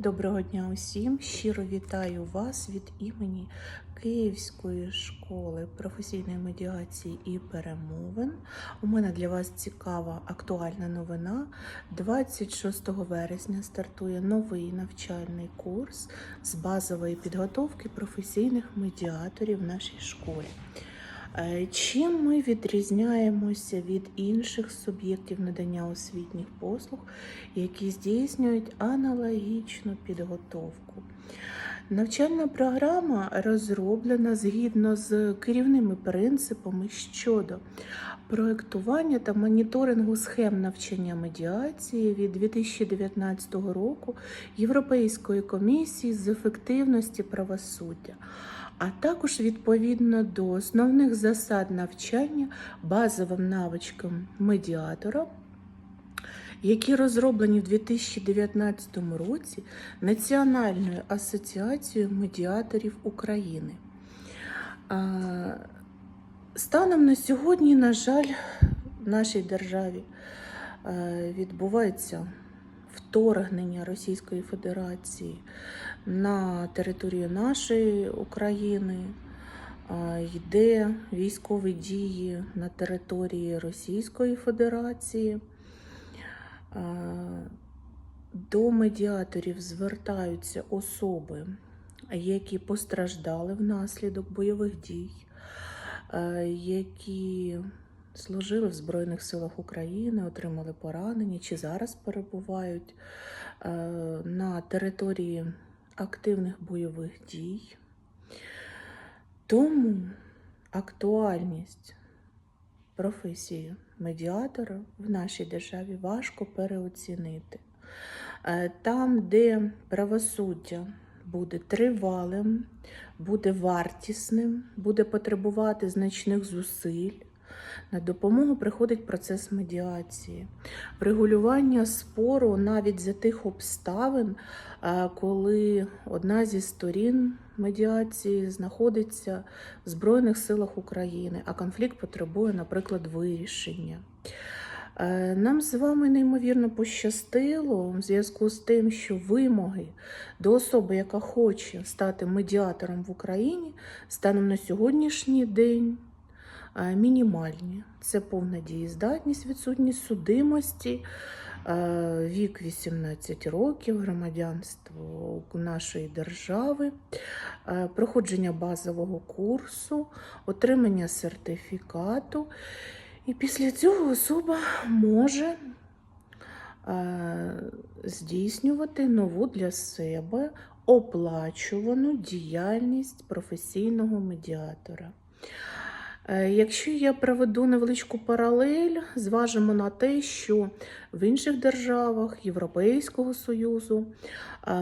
Доброго дня усім! Щиро вітаю вас від імені Київської школи професійної медіації і перемовин. У мене для вас цікава актуальна новина. 26 вересня стартує новий навчальний курс з базової підготовки професійних медіаторів в нашій школі. Е, Чим ми відрізняємося від інших суб'єктів надання освітніх послуг, які здійснюють аналогічну підготовку? Навчальна програма розроблена згідно з керівними принципами щодо проектування та моніторингу схем навчання медіації від 2019 року Європейської комісії з ефективності правосуддя а також відповідно до основних засад навчання базовим навичкам медіатора, які розроблені в 2019 році Національною асоціацією медіаторів України. Станом на сьогодні, на жаль, в нашій державі відбувається вторгнення Російської Федерації на територію нашої України. Йде військові дії на території Російської Федерації. До медіаторів звертаються особи, які постраждали внаслідок бойових дій, які служили в Збройних силах України, отримали поранення чи зараз перебувають е, на території активних бойових дій. Тому актуальність професії медіатора в нашій державі важко переоцінити. Е, Там, де правосуддя буде тривалим, буде вартісним, буде потребувати значних зусиль. На допомогу приходить процес медіації, врегулювання спору навіть за тих обставин, е, коли одна зі сторін медіації знаходиться в Збройних силах України, а конфлікт потребує, наприклад, вирішення. Е, Нам з вами неймовірно пощастило в зв'язку з тим, що вимоги до особи, яка хоче стати медіатором в Україні, станом на сьогоднішній день мінімальні. Це повна дієздатність, відсутність судимості, е, вік 18 років, громадянство нашої держави, е, проходження базового курсу, отримання сертифікату. І після цього особа може е, здійснювати нову для себе оплачувану діяльність професійного медіатора. Е, Якщо я проведу невеличку паралель, зважимо на те, що в інших державах Європейського Союзу е,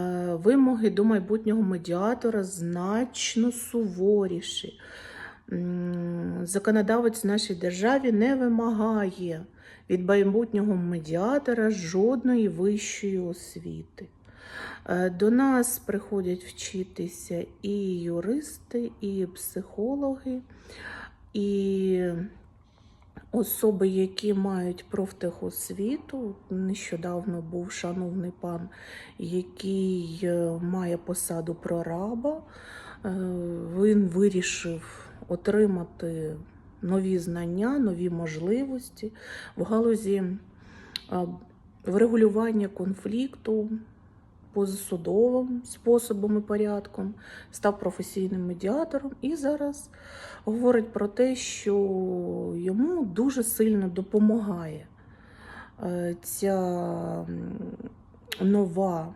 вимоги до майбутнього медіатора значно суворіші. Законодавець в нашій державі не вимагає від майбутнього медіатора жодної вищої освіти. Е, До нас приходять вчитися і юристи, і психологи, і особи, які мають профтехосвіту. Нещодавно був шановний пан, який е, має посаду прораба. Е, Він вирішив отримати нові знання, нові можливості в галузі врегулювання конфлікту позасудовим способом і порядком, став професійним медіатором і зараз говорить про те, що йому дуже сильно допомагає е, ця нова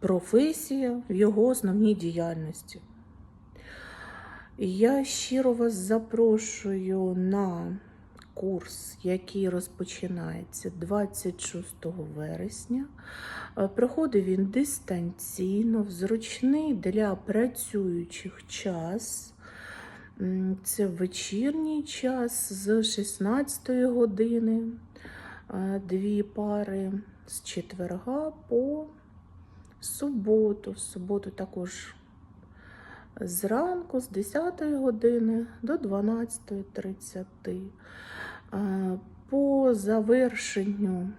професія в його основній діяльності. Я щиро вас запрошую на курс, який розпочинається 26 вересня. Е, Проходить він дистанційно, в зручний для працюючих час. Це вечірній час з 16 години, е, дві пари з четверга по суботу. В суботу також зранку з 10 години до 12.30. Е, По завершенню